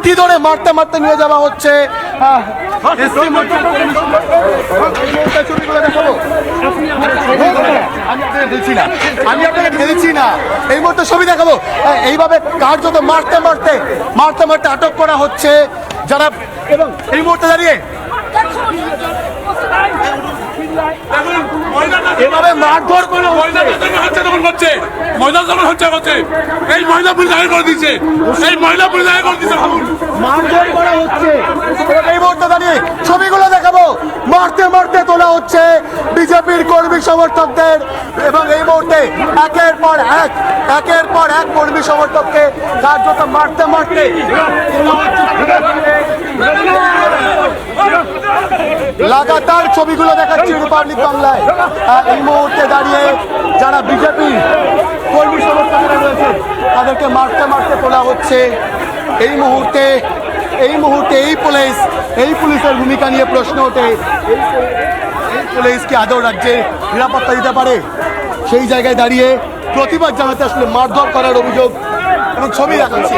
মারতে মারতে নিয়ে যাওয়া হচ্ছে। আমি আপনাকে ঢেলছি না। এই মুহূর্তে ছবি দেখাবো। এইভাবে কার্যত মারতে মারতে মারতে মারতে আটক করা হচ্ছে যারা এবং এই মুহূর্তে দাঁড়িয়ে এভাবে মারধর করা হচ্ছে তখন হচ্ছে। মহিলা যখন হচ্ছে হচ্ছে এই মহিলা পুলিশ আগে করে দিচ্ছে এই মহিলা পুলিশ আগে করে দিচ্ছে মারধর করা হচ্ছে। এই মুহূর্তে দাঁড়িয়ে ছবিগুলো দেখাবো। মারতে মারতে তোলা হচ্ছে বিজেপির কর্মী সমর্থকদের এবং এই মুহূর্তে একের পর এক, একের পর এক কর্মী সমর্থককে কার্যত মারতে মারতে লাগাতার ছবিগুলো দেখাচ্ছি রিপাবলিক বাংলায়। এই মুহূর্তে দাঁড়িয়ে যারা বিজেপি তাদেরকে মারতে মারতে তোলা হচ্ছে। এই মুহূর্তে এই মুহূর্তে এই পুলিশ, এই পুলিশের ভূমিকা নিয়ে প্রশ্ন ওঠে। এই পুলিশ- কি আদৌ রাজ্যে নিরাপত্তা দিতে পারে? সেই জায়গায় দাঁড়িয়ে প্রতিবাদ জানাতে আসলে মারধর করার অভিযোগ এবং ছবি দেখাচ্ছি।